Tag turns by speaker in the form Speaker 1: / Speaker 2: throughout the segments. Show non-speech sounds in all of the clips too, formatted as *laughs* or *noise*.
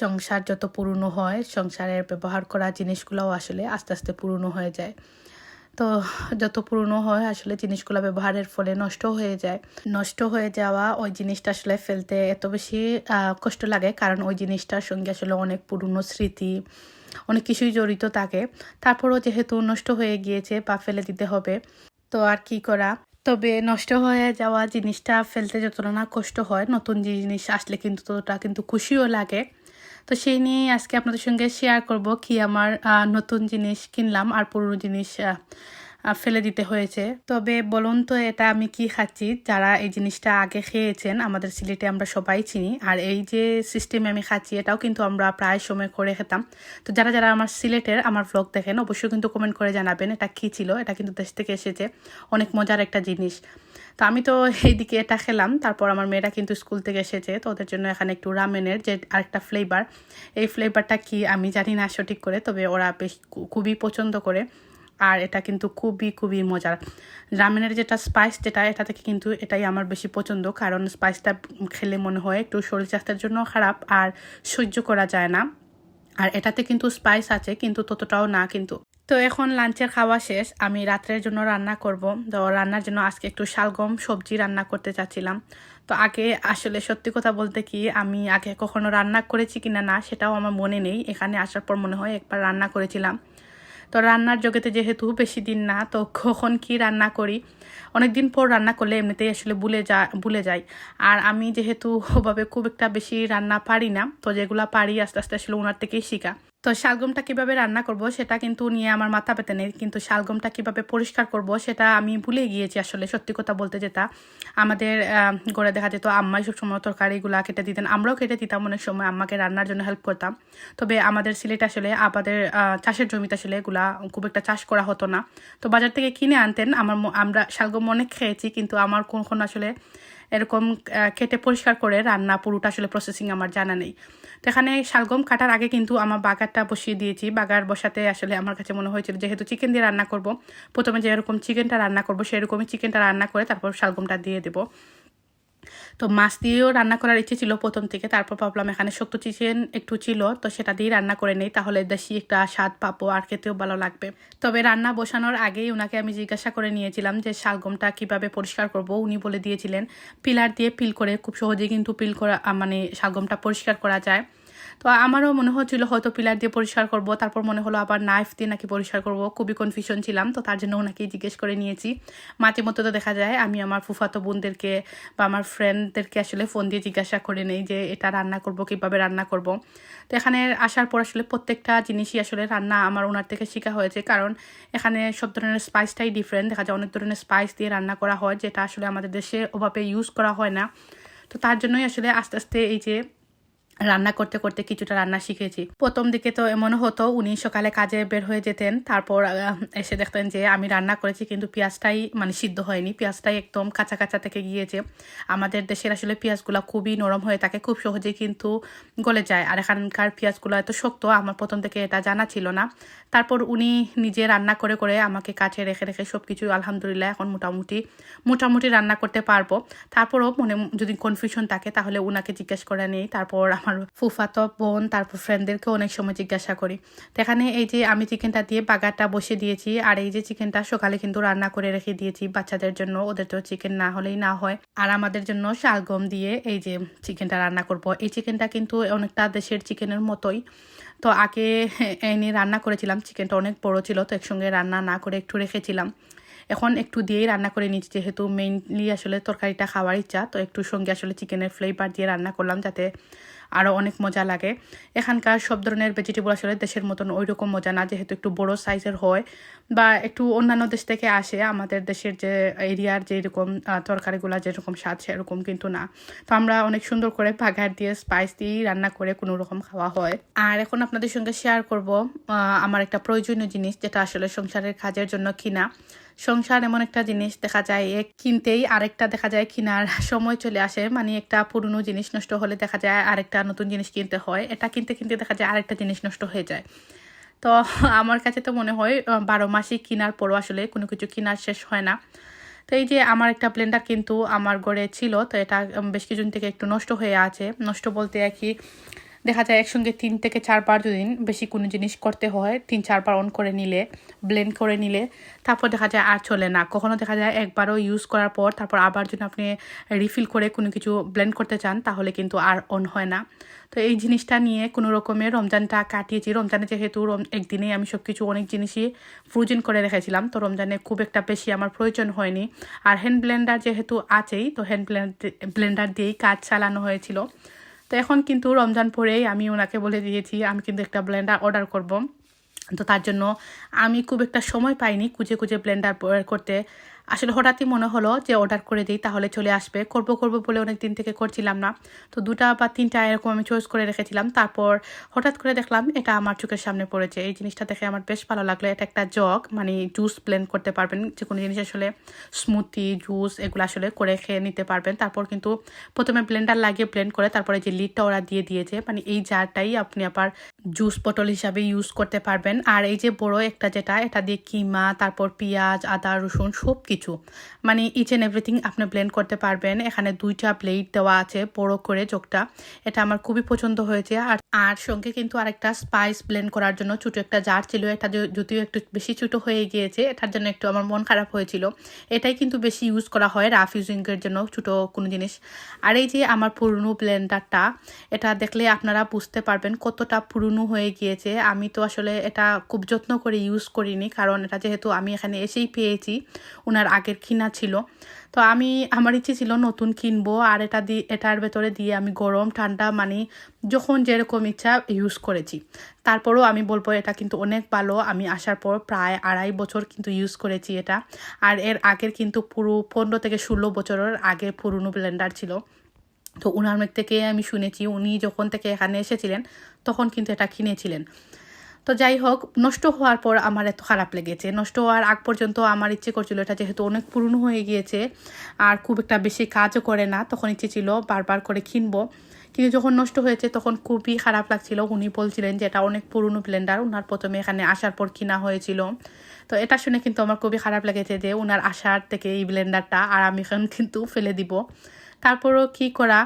Speaker 1: সংসার যত পুরনো হয়, সংসারের ব্যবহার করা জিনিসগুলোও আসলে আস্তে আস্তে পুরনো হয়ে যায়। তো যত পুরনো হয়, আসলে জিনিসগুলো ব্যবহারের ফলে নষ্ট হয়ে যায়। নষ্ট হয়ে যাওয়া ওই জিনিসটা আসলে ফেলতে এত বেশি কষ্ট লাগে, কারণ ওই জিনিসটার সঙ্গে আসলে অনেক পুরনো স্মৃতি, অনেক কিছুই জড়িত থাকে। তারপরও যেহেতু নষ্ট হয়ে গিয়েছে বা ফেলে দিতে হবে, তো আর কি করা? তবে নষ্ট হয়ে যাওয়া জিনিসটা ফেলতে যতটা না কষ্ট হয়, নতুন জিনিস আসলে কিন্তু ততটা কিন্তু খুশিও লাগে। তো সেই নিয়েই আজকে আপনাদের সঙ্গে শেয়ার করব কি আমার নতুন জিনিস কিনলাম আর পুরনো জিনিস ফেলে দিতে হয়েছে। তবে বলুন তো, এটা আমি কি খাচ্ছি? যারা এই জিনিসটা আগে খেয়েছেন, আমাদের সিলেটে আমরা সবাই চিনি। আর এই যে সিস্টেমে আমি খাচ্ছি, এটাও কিন্তু আমরা প্রায় সময় করে খেতাম। তো যারা যারা আমার সিলেটের আমার ভ্লগ দেখেন, অবশ্যই কিন্তু কমেন্ট করে জানাবেন এটা কী ছিল। এটা কিন্তু দেশ থেকে এসেছে। অনেক মজার একটা জিনিস। তো আমি তো এইদিকে এটা খেলাম। তারপর আমার মেয়েরা কিন্তু স্কুল থেকে এসেছে। তো ওদের জন্য এখানে একটু রামেনের যে আরেকটা ফ্লেভার এই ফ্লেভারটা কি আমি জানি না সঠিক করে, তবে ওরা বেশ খুবই পছন্দ করে। আর এটা কিন্তু খুবই খুবই মজার। রামেনের যেটা স্পাইস যেটা এটা থেকে কিন্তু এটাই আমার বেশি পছন্দ, কারণ স্পাইসটা খেলে মনে হয় একটু শরীর স্বাস্থ্যের জন্য খারাপ আর সহ্য করা যায় না। আর এটাতে কিন্তু স্পাইস আছে, কিন্তু ততটাও না কিন্তু। তো এখন লাঞ্চের খাওয়া শেষ, আমি রাত্রের জন্য রান্না করব। তো রান্নার জন্য আজকে একটু শালগম সবজি রান্না করতে চাচ্ছিলাম। তো আগে আসলে সত্যি কথা বলতে কি, আমি আগে কখনো রান্না করেছি কিনা না, সেটাও আমার মনে নেই। এখানে আসার পর মনে হয় একবার রান্না করেছিলাম। তো রান্নার জগতে যেহেতু বেশি দিন না, তো কখন কি রান্না করি? অনেক দিন পর রান্না করলে এমনিতেই আসলে ভুলে যা, ভুলে যাই। আর আমি যেহেতু ওভাবে খুব একটা বেশি রান্না পারি না, তো যেগুলো পারি আস্তে আস্তে আসলে ওনার থেকেই শেখা। তো শালগমটা কীভাবে রান্না করব সেটা কিন্তু নিয়ে আমার মাথা পেতে নেই, কিন্তু শালগমটা কীভাবে পরিষ্কার করব সেটা আমি ভুলে গিয়েছি আসলে সত্যি কথা বলতে যেটা। আমাদের ঘরে দেখা যেত আম্মাই সবসময় তরকারিগুলো কেটে দিতেন, আমরাও কেটে দিতাম অনেক সময়, আম্মাকে রান্নার জন্য হেল্প করতাম। তবে আমাদের সিলেট আসলে আমাদের চাষের জমিতে আসলে এগুলা খুব একটা চাষ করা হতো না। তো বাজার থেকে কিনে আনতেন, আমার আমরা শালগম অনেক খেয়েছি, কিন্তু আমার কোন আসলে এরকম কেটে পরিষ্কার করে রান্না পুরোটা আসলে প্রসেসিং আমার জানা নেই। তো এখানে শালগম কাটার আগে কিন্তু আমার বাগারটা বসিয়ে দিয়েছি। বাগার বসাতে আসলে আমার কাছে মনে হয়েছিল যেহেতু চিকেন দিয়ে রান্না করব, প্রথমে যেরকম চিকেনটা রান্না করব সেরকমই চিকেনটা রান্না করে তারপর শালগমটা দিয়ে দেবো। তো মাছ দিয়েও রান্না করার ইচ্ছে ছিল প্রথম থেকে, তারপর ভাবলাম এখানে শক্ত চিকেন একটু ছিল, তো সেটা দিয়ে রান্না করে নেই, তাহলে দেশি একটা স্বাদ পাবো আর খেতেও ভালো লাগবে। তবে রান্না বসানোর আগেই ওনাকে আমি জিজ্ঞাসা করে নিয়েছিলাম যে শালগমটা কীভাবে পরিষ্কার করব, উনি বলে দিয়েছিলেন, পিলার দিয়ে পিল করে, খুব সহজেই কিন্তু পিল করা মানে শালগমটা পরিষ্কার করা যায়। তো আমারও মনে হচ্ছিল হয়তো পিলার দিয়ে পরিষ্কার করব, তারপর মনে হলো আবার নাইফ দিয়ে নাকি পরিষ্কার করব, খুবই কনফিউশন ছিলাম, তো তার জন্য ওনাকেই জিজ্ঞেস করে নিয়েছি। মাঝে মধ্যে তো দেখা যায়, আমি আমার ফুফাতো বোনদেরকে বা আমার ফ্রেন্ডদেরকে আসলে ফোন দিয়ে জিজ্ঞাসা করে নেই যে এটা রান্না করব, কীভাবে রান্না করব। তো এখানে আসার পর আসলে প্রত্যেকটা জিনিসই আসলে রান্না আমার ওনার থেকে শেখা হয়েছে, কারণ এখানে সব ধরনের স্পাইসটাই ডিফারেন্ট দেখা যায় অনেক ধরনের স্পাইস দিয়ে রান্না করা হয়, যেটা আসলে আমাদের দেশে ওভাবে ইউজ করা হয় না। তো তার জন্যই আসলে আস্তে আস্তে এই যে রান্না করতে করতে কিছুটা রান্না শিখেছি। প্রথম দিকে তো এমন হতো, উনি সকালে কাজে বের হয়ে যেতেন, তারপর এসে দেখতেন যে আমি রান্না করেছি কিন্তু পেঁয়াজটাই মানে সিদ্ধ হয়নি, পেঁয়াজটাই একদম কাঁচা কাঁচা থেকে গিয়েছে। আমাদের দেশের আসলে পেঁয়াজগুলো খুবই নরম হয়ে থাকে, খুব সহজেই কিন্তু গলে যায়। আর এখানকার পেঁয়াজগুলো এত শক্ত, আমার প্রথম থেকে এটা জানা ছিল না। তারপর উনি নিজে রান্না করে করে আমাকে কাছে রেখে রেখে সব কিছু আলহামদুলিল্লাহ এখন মোটামুটি মোটামুটি রান্না করতে পারব। তারপরও মনে যদি কনফিউশন থাকে তাহলে উনাকে জিজ্ঞেস করে নিই। তারপর আমার ফুফাতো বোন, তারপর ফ্রেন্ডদেরকে অনেক সময় জিজ্ঞাসা করি। এখানে এই যে আমি চিকেনটা দিয়ে বাগারটা বসে দিয়েছি, আর এই যে চিকেনটা সকালে কিন্তু রান্না করে রেখে দিয়েছি বাচ্চাদের জন্য, ওদের তো চিকেন না হলেই না হয়। আর আমাদের জন্য শালগম দিয়ে এই যে চিকেনটা রান্না করব। এই চিকেনটা কিন্তু অনেকটা দেশের চিকেনের মতোই। তো আগে এনে রান্না করেছিলাম চিকেনটা অনেক বড় ছিল, তো একসঙ্গে রান্না না করে একটু রেখেছিলাম। এখন একটু দিয়েই রান্না করে নিচ্ছি যেহেতু মেইনলি আসলে তরকারিটা খাওয়ার ইচ্ছা, তো একটু সঙ্গে আসলে চিকেনের ফ্লেভার দিয়ে রান্না করলাম, যাতে আরও অনেক মজা লাগে। এখানকার সব ধরনের ভেজিটেবল আসলে দেশের মতন ওই রকম মজা না, যেহেতু একটু বড় সাইজের হয় বা একটু অন্যান্য দেশ থেকে আসে, আমাদের দেশের যে এরিয়ার যেরকম তরকারিগুলো যেরকম স্বাদ সেরকম কিন্তু না। তো আমরা অনেক সুন্দর করে বাঘার দিয়ে স্পাইস দিয়েই রান্না করে কোনো রকম খাওয়া হয়। আর এখন আপনাদের সঙ্গে শেয়ার করব আমার একটা প্রয়োজনীয় জিনিস যেটা আসলে সংসারের কাজের জন্য কিনা। সংসার এমন একটা জিনিস দেখা যায় এক কিনতেই আরেকটা দেখা যায় কিনার সময় চলে আসে মানে একটা পুরনো জিনিস নষ্ট হলে দেখা যায় আরেকটা নতুন জিনিস কিনতে হয়, এটা কিনতে কিনতে দেখা যায় আরেকটা জিনিস নষ্ট হয়ে যায়। তো আমার কাছে তো মনে হয় বারো মাসই কেনার পরও আসলে কোনো কিছু কেনার শেষ হয় না। তো এই যে আমার একটা ব্লেন্ডার কিন্তু আমার ঘরে ছিল, তো এটা বেশ কিছুদিন থেকে একটু নষ্ট হয়ে আছে। নষ্ট বলতে আর কি দেখা যায় একসঙ্গে তিন থেকে চারবার যদি বেশি কোনো জিনিস করতে হয়। তিন চারবার অন করে নিলে ব্লেন্ড করে নিলে, তারপর দেখা যায় আর চলে না। কখনো দেখা যায় একবারও ইউজ করার পর, তারপর আবার যদি আপনি রিফিল করে কোনো কিছু ব্লেন্ড করতে চান, তাহলে কিন্তু আর অন হয় না। তো এই জিনিসটা নিয়ে কোনো রকমের রমজানটা কাটিয়েছি। রমজানে যেহেতু একদিনে আমি সব কিছু অনেক জিনিসই ফ্রোজেন করে রেখেছিলাম, তো রমজানে খুব একটা বেশি আমার প্রয়োজন হয়নি। আর হ্যান্ড ব্লেন্ডার যেহেতু আছেই, তো হ্যান্ড ব্লেন্ডার দিয়েই কাজ চালানো হয়েছিল। তো এখন কিন্তু রমজান পরেই আমি ওনাকে বলে দিয়েছি, আমি কিন্তু একটা ব্লেন্ডার অর্ডার করব। তো তার জন্য আমি খুব একটা সময় পাইনি খুঁজে খুঁজে ব্লেন্ডার করতে। আসলে হঠাৎই মনে হলো যে অর্ডার করে দিই, তাহলে চলে আসবে। করব করব বলে অনেক দিন থেকে করছিলাম না। তো দুটা বা তিনটা এরকম আমি চয়েস করে রেখেছিলাম। তারপর হঠাৎ করে দেখলাম এটা আমার চোখের সামনে পড়েছে। এই জিনিসটা দেখে আমার বেশ ভালো লাগল। এটা একটা জগ মানে জুস ব্লেন্ড করতে পারবেন। যে কোনো জিনিস আসলে স্মুথি জুস এগুলো আসলে করে খেয়ে নিতে পারবেন। তারপর কিন্তু প্রথমে ব্লেন্ডার লাগিয়ে ব্লেন্ড করে তারপরে যে লিডটা ওরা দিয়ে দিয়েছে মানে এই জারটাই আপনি আবার জুস বটল হিসাবে ইউজ করতে পারবেন। আর এই যে বড় একটা যেটা, এটা দিয়ে কিমা, তারপর পেঁয়াজ, আদা, রসুন সব কিছু মানে ইচ অ্যান্ড এভরিথিং আপনি ব্লেন্ড করতে পারবেন। এখানে দুইটা প্লেট দেওয়া আছে, বড় করে চোখটা। এটা আমার খুবই পছন্দ হয়েছে। আর আর সঙ্গে কিন্তু আরেকটা স্পাইস ব্লেন্ড করার জন্য ছোটো একটা জার ছিল। এটা যদিও একটু বেশি ছোটো হয়ে গিয়েছে, এটার জন্য একটু আমার মন খারাপ হয়েছিল। এটাই কিন্তু বেশি ইউজ করা হয় রাফ ইউজিংয়ের জন্য ছোটো কোনো জিনিস। আর এই যে আমার পুরনো ব্লেন্ডারটা এটা দেখলে আপনারা বুঝতে পারবেন কতটা পুরনো হয়ে গিয়েছে। আমি তো আসলে এটা খুব যত্ন করে ইউজ করিনি, কারণ এটা যেহেতু আমি এখানে এসেই পেয়েছি, ওনার আগের কিনা ছিল। তো আমি, আমার ইচ্ছে ছিল নতুন কিনবো, আর এটা দিয়ে এটার ভেতরে দিয়ে আমি গরম, ঠান্ডা মানে যখন যেরকম ইচ্ছা ইউজ করেছি। তারপরেও আমি বলব এটা কিন্তু অনেক ভালো। আমি আসার পর প্রায় আড়াই বছর কিন্তু ইউজ করেছি এটা। আর এর আগের কিন্তু পুরো পনেরো থেকে ষোলো বছরের আগে পুরনো ব্লেন্ডার ছিল। তো উনার মুখ থেকে আমি শুনেছি, উনি যখন থেকে এখানে এসেছিলেন, তখন কিন্তু এটা কিনেছিলেন। তো যাই হোক, নষ্ট হওয়ার পর আমার এত খারাপ লেগেছে। নষ্ট হওয়ার আগ পর্যন্ত আমার ইচ্ছে করছিল এটা যেহেতু অনেক পুরনো হয়ে গিয়েছে, আর খুব একটা বেশি কাজও করে না, তখন ইচ্ছে ছিল বারবার করে কিনবো। কিন্তু যখন নষ্ট হয়েছে, তখন খুবই খারাপ লাগছিল। উনি বলছিলেন যে এটা অনেক পুরনো ব্লেন্ডার ওনার প্রথমে এখানে আসার পর কিনা হয়েছিল। তো এটা শুনে কিন্তু আমার খুবই খারাপ লেগেছে যে ওনার আসার থেকে এই ব্লেন্ডারটা আর আমি এখন কিন্তু ফেলে দিব। তারপরও কি করা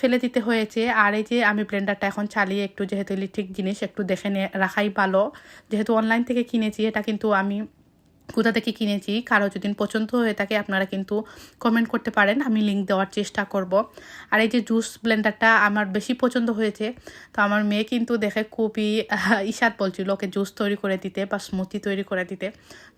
Speaker 1: ফেলে দিতে হয়েছে? আর এই যে আমি ব্লেন্ডারটা এখন চালিয়ে একটু যেহেতু ইলেকট্রিক জিনিস একটু দেখে নিয়ে রাখাই ভালো। যেহেতু অনলাইন থেকে কিনেছি, এটা কিন্তু আমি কোথা থেকে কিনেছি, কারও যদি পছন্দ হয়ে থাকে আপনারা কিন্তু কমেন্ট করতে পারেন, আমি লিঙ্ক দেওয়ার চেষ্টা করব। আর এই যে জুস ব্লেন্ডারটা আমার বেশি পছন্দ হয়েছে, তো আমার মেয়ে কিন্তু দেখে খুবই ইশাদ বলছিল ওকে জুস তৈরি করে দিতে বা স্মুথি তৈরি করে দিতে।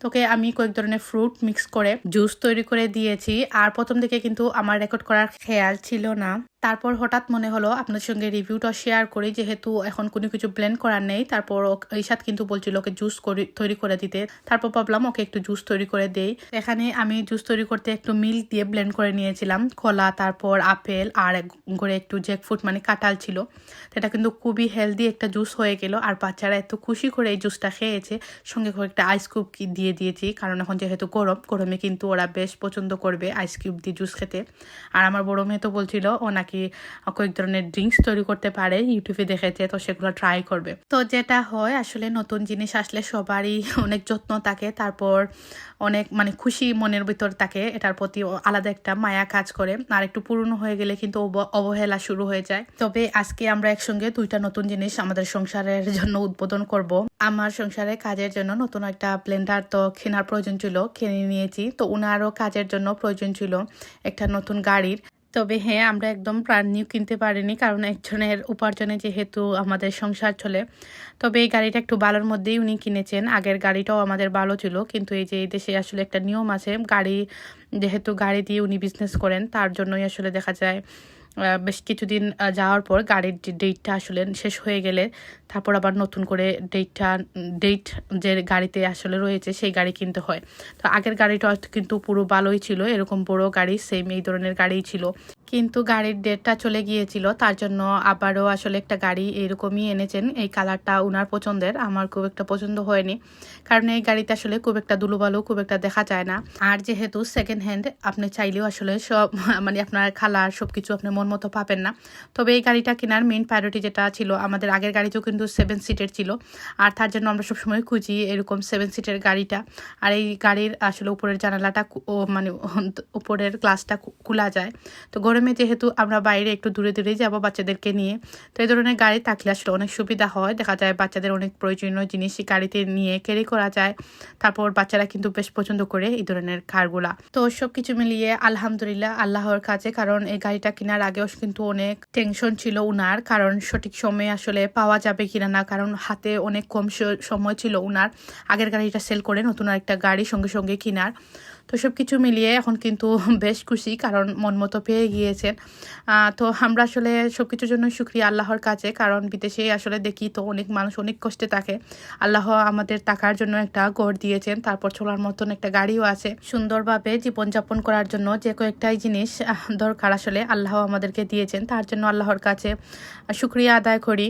Speaker 1: তোকে আমি কয়েক ধরনের ফ্রুট মিক্স করে জুস তৈরি করে দিয়েছি, আর প্রথম থেকে কিন্তু আমার রেকর্ড করার খেয়াল ছিল না। তারপর হঠাৎ মনে হলো আপনার সঙ্গে রিভিউটা শেয়ার করি, যেহেতু এখন কোনো কিছু ব্লেন্ড করার নেই। তারপর ঈশাদ কিন্তু বলছিল ওকে জুস তৈরি করে দিতে। তারপর ভাবলাম ওকে একটু জুস তৈরি করে দেই। এখানে আমি জুস তৈরি করতে একটু মিল্ক দিয়ে ব্লেন্ড করে নিয়েছিলাম। কলা, তারপর আপেল আর করে একটু জ্যাকফ্রুট মানে কাঁঠাল ছিল। সেটা কিন্তু খুবই হেলদি একটা জুস হয়ে গেল। আর বাচ্চারা এত খুশি করে এই জুসটা খেয়েছে। সঙ্গে করে একটা আইস কিউব দিয়ে দিয়েছি। কারণ এখন যেহেতু গরম, গরমে কিন্তু ওরা বেশ পছন্দ করবে আইস কিউব দিয়ে জুস খেতে। আর আমার বড় মেয়ে তো বলছিল, ও নাকি কয়েক ধরনের ড্রিঙ্কস তৈরি করতে পারে ইউটিউবে দেখেছে তো সেগুলো ট্রাই করবে। তো যেটা হয়, আসলে নতুন জিনিস আসলে সবারই অনেক যত্ন থাকে, তারপর অনেক মানে খুশি মনের ভিতর থাকে, এটার প্রতি আলাদা একটা মায়া কাজ করে। আর একটু পুরনো হয়ে গেলে কিন্তু অবহেলা শুরু হয়ে যায়। তবে আজকে আমরা একসঙ্গে দুইটা নতুন জিনিস আমাদের সংসারের জন্য উদ্বোধন করব। আমার সংসারে কাজের জন্য নতুন একটা ব্লেন্ডার তো কেনার প্রয়োজন ছিল, কিনে নিয়েছি। তো উনারও কাজের জন্য প্রয়োজন ছিল একটা নতুন গাড়ির। তবে হ্যাঁ আমরা একদম প্রাণ নিউ কিনতে পারিনি, কারণ একজনের উপার্জনে যেহেতু আমাদের সংসার চলে। তবে এই গাড়িটা একটু ভালোর মধ্যেই উনি কিনেছেন। আগের গাড়িটাও আমাদের ভালো ছিল, কিন্তু এই যে এই দেশে আসলে একটা নিয়ম আছে, গাড়ি, যেহেতু গাড়ি দিয়ে উনি বিজনেস করেন, তার জন্যই আসলে দেখা যায় বেশ কিছুদিন যাওয়ার পর গাড়ির যে ডেটটা আসলে শেষ হয়ে গেলে তারপর আবার নতুন করে ডেটটা ডেট যে গাড়িতে আসলে রয়েছে সেই গাড়ি কিনতে হয়। তো আগের গাড়িটা কিন্তু পুরো ভালোই ছিল, এরকম বড় গাড়ি সেম এই ধরনের গাড়িই ছিল। কিন্তু গাড়ির ডেটটা চলে গিয়েছিল, তার জন্য আবারও আসলে একটা গাড়ি এরকমই এনেছেন। এই কালারটা উনার পছন্দের, আমার খুব একটা পছন্দ হয়নি। কারণ এই গাড়িতে আসলে খুব একটা দুলুবালু, খুব একটা দেখা যায় না। আর যেহেতু সেকেন্ড হ্যান্ড আপনি চাইলেও আসলে সব মানে আপনার খালার সব কিছু আপনি মন মন মতো পাবেন না। তবে এই গাড়িটা কেনার মেইন প্রায়োরিটি যেটা ছিল, আমাদের আগের গাড়িতেও কিন্তু সেভেন সিটের ছিল। আর তার জন্য আমরা সবসময় খুঁজি এরকম সেভেন সিটের গাড়িটা। আর এই গাড়ির আসলে উপরের জানালাটা মানে উপরের গ্লাসটা খোলা যায়। তো গরমে যেহেতু আমরা বাইরে একটু দূরে দূরে যাব বাচ্চাদেরকে নিয়ে, তো এই ধরনের গাড়ি থাকলে আসলে অনেক সুবিধা হয়। দেখা যায় বাচ্চাদের অনেক প্রয়োজনীয় জিনিস গাড়িতে নিয়ে ক্যারি করা যায়। তারপর বাচ্চারা কিন্তু বেশ পছন্দ করে এই ধরনের কারগুলা তো সব কিছু মিলিয়ে আলহামদুলিল্লাহ আল্লাহর কাছে, কারণ এই গাড়িটা কেনার আগেও কিন্তু অনেক টেনশন ছিল উনার, কারণ সঠিক সময়ে আসলে পাওয়া যাবে কিনা না, কারণ হাতে অনেক কম সময় ছিল উনার। আগের গাড়িটা সেল করে নতুন আরেকটা গাড়ি সঙ্গে সঙ্গে কেনার। তো সব কিছু মিলিয়ে এখন কিন্তু *laughs* বেশ খুশি, কারণ মন মতো পেয়ে গিয়েছেন। তো আমরা আসলে সব কিছুর জন্য সুক্রিয়া আল্লাহর কাছে, কারণ বিদেশে আসলে দেখি তো অনেক মানুষ অনেক কষ্টে থাকে। আল্লাহ আমাদের টাকার জন্য একটা ঘর দিয়েছেন, তারপর চলার মতন একটা গাড়িও আছে। সুন্দরভাবে জীবনযাপন করার জন্য যে কয়েকটাই জিনিস দরকার আসলে আল্লাহ আমাদেরকে দিয়েছেন, তার জন্য আল্লাহর কাছে শুক্রিয়া আদায় করি।